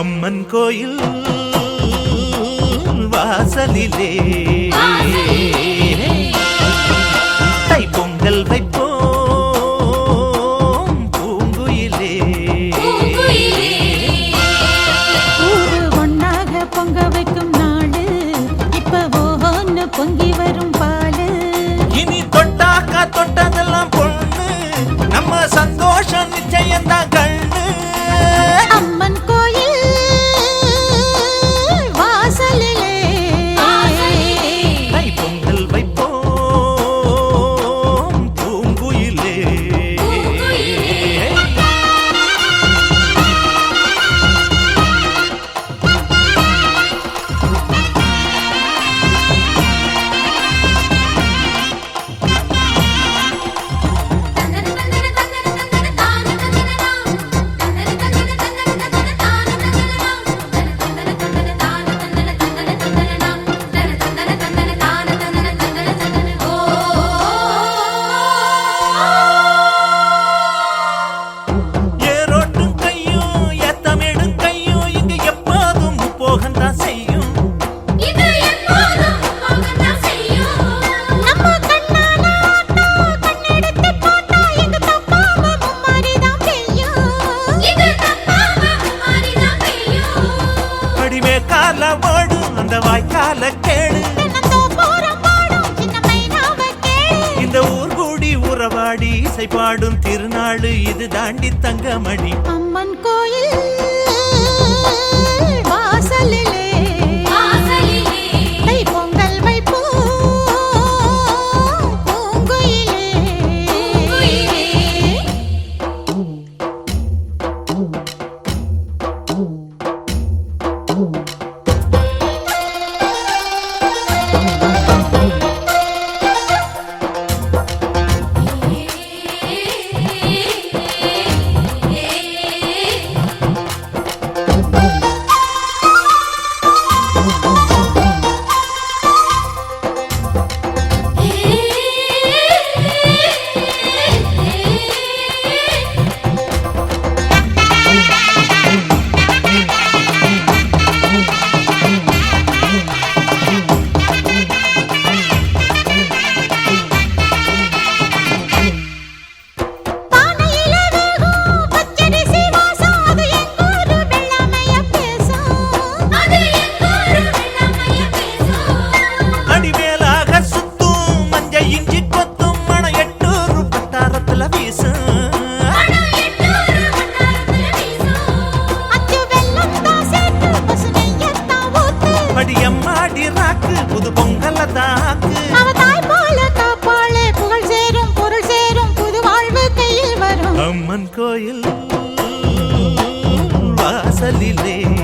அம்மன் கோயில் வாசலிலே. தைப்பொங்கல் வைப்போம் பூங்குயிலே. ஊரு ஒன்னாக பொங்க வைக்கும் நாடு இப்ப ஒவ்வொன்னு பொங்கி வரும் பாலு. இனி தொட்டாக்கா தொட்டதல் பாடி இசை பாடும் திருநாள் இது தாண்டி தங்கமணி. அம்மன் கோயில் காதலிலே.